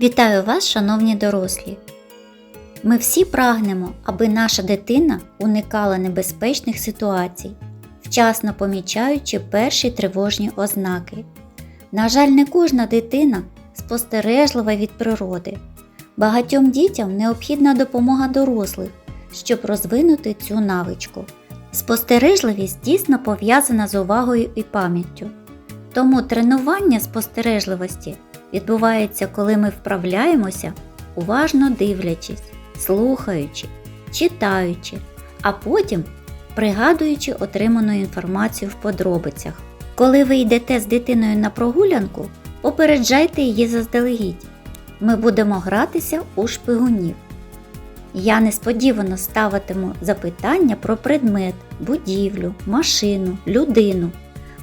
Вітаю вас, шановні дорослі! Ми всі прагнемо, аби наша дитина уникала небезпечних ситуацій, вчасно помічаючи перші тривожні ознаки. На жаль, не кожна дитина спостережлива від природи. Багатьом дітям необхідна допомога дорослих, щоб розвинути цю навичку. Спостережливість дійсно пов'язана з увагою і пам'яттю. Тому тренування спостережливості відбувається, коли ми вправляємося, уважно дивлячись, слухаючи, читаючи, а потім пригадуючи отриману інформацію в подробицях. Коли ви йдете з дитиною на прогулянку, попереджайте її заздалегідь. Ми будемо гратися у шпигунів. Я несподівано ставитиму запитання про предмет, будівлю, машину, людину,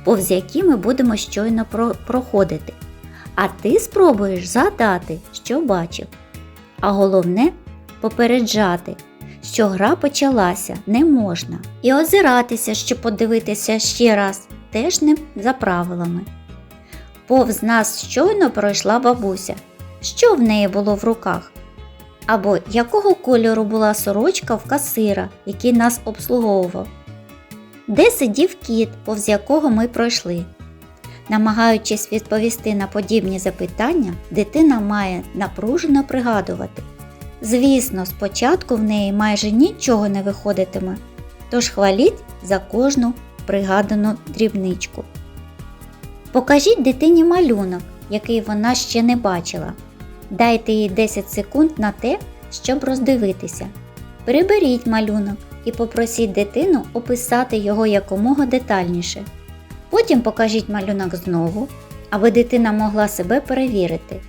повз які ми будемо щойно проходити. А ти спробуєш згадати, що бачив. А головне попереджати, що гра почалася не можна, і озиратися, щоб подивитися ще раз, теж не за правилами. Повз нас щойно пройшла бабуся. Що в неї було в руках? Або якого кольору була сорочка в касира, який нас обслуговував? Де сидів кіт, повз якого ми пройшли? Намагаючись відповісти на подібні запитання, дитина має напружено пригадувати. Звісно, спочатку в неї майже нічого не виходитиме, тож хваліть за кожну пригадану дрібничку. Покажіть дитині малюнок, який вона ще не бачила. Дайте їй 10 секунд на те, щоб роздивитися. Приберіть малюнок і попросіть дитину описати його якомога детальніше. Потім покажіть малюнок знову, аби дитина могла себе перевірити.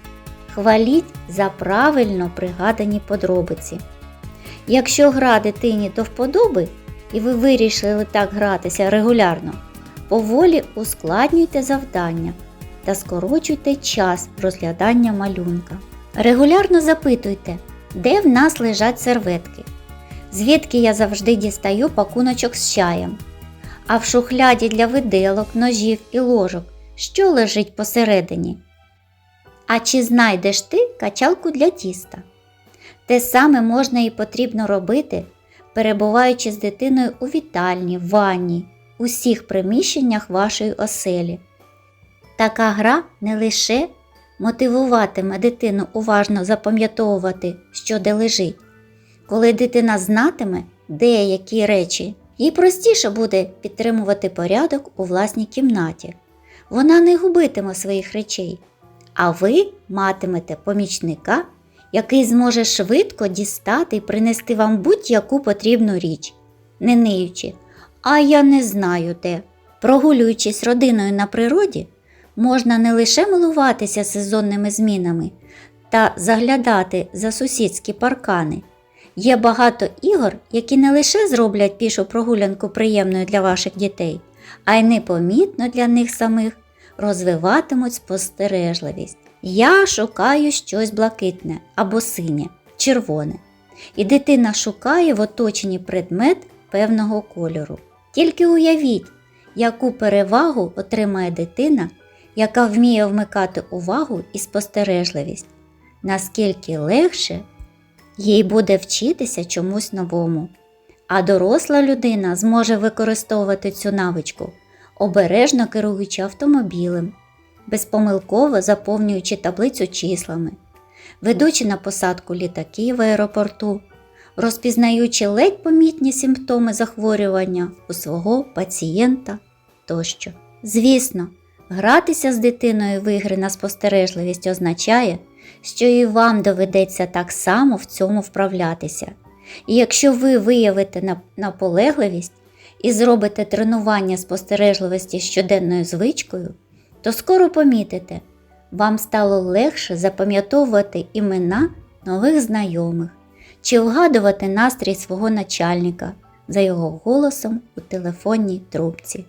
Хваліть за правильно пригадані подробиці. Якщо гра дитині до вподоби, і ви вирішили так гратися регулярно, поволі ускладнюйте завдання та скорочуйте час розглядання малюнка. Регулярно запитуйте, де в нас лежать серветки, звідки я завжди дістаю пакуночок з чаєм, а в шухляді для виделок, ножів і ложок, що лежить посередині. А чи знайдеш ти качалку для тіста? Те саме можна і потрібно робити, перебуваючи з дитиною у вітальні, ванні, усіх приміщеннях вашої оселі. Така гра не лише мотивуватиме дитину уважно запам'ятовувати, що де лежить. Коли дитина знатиме, де які речі, їй простіше буде підтримувати порядок у власній кімнаті. Вона не губитиме своїх речей, а ви матимете помічника, який зможе швидко дістати і принести вам будь-яку потрібну річ, не ниючи, а я не знаю де. Прогулюючись родиною на природі, можна не лише милуватися сезонними змінами та заглядати за сусідські паркани. Є багато ігор, які не лише зроблять пішу прогулянку приємною для ваших дітей, а й непомітно для них самих розвиватимуть спостережливість. Я шукаю щось блакитне або синє, червоне. І дитина шукає в оточенні предмет певного кольору. Тільки уявіть, яку перевагу отримає дитина, яка вміє вмикати увагу і спостережливість, наскільки легше їй буде вчитися чомусь новому. А доросла людина зможе використовувати цю навичку, обережно керуючи автомобілем, безпомилково заповнюючи таблицю числами, ведучи на посадку літаків в аеропорту, розпізнаючи ледь помітні симптоми захворювання у свого пацієнта тощо. Звісно, гратися з дитиною в ігри на спостережливість означає, що і вам доведеться так само в цьому вправлятися. І якщо ви виявите наполегливість і зробите тренування спостережливості щоденною звичкою, то скоро помітите, вам стало легше запам'ятовувати імена нових знайомих чи вгадувати настрій свого начальника за його голосом у телефонній трубці.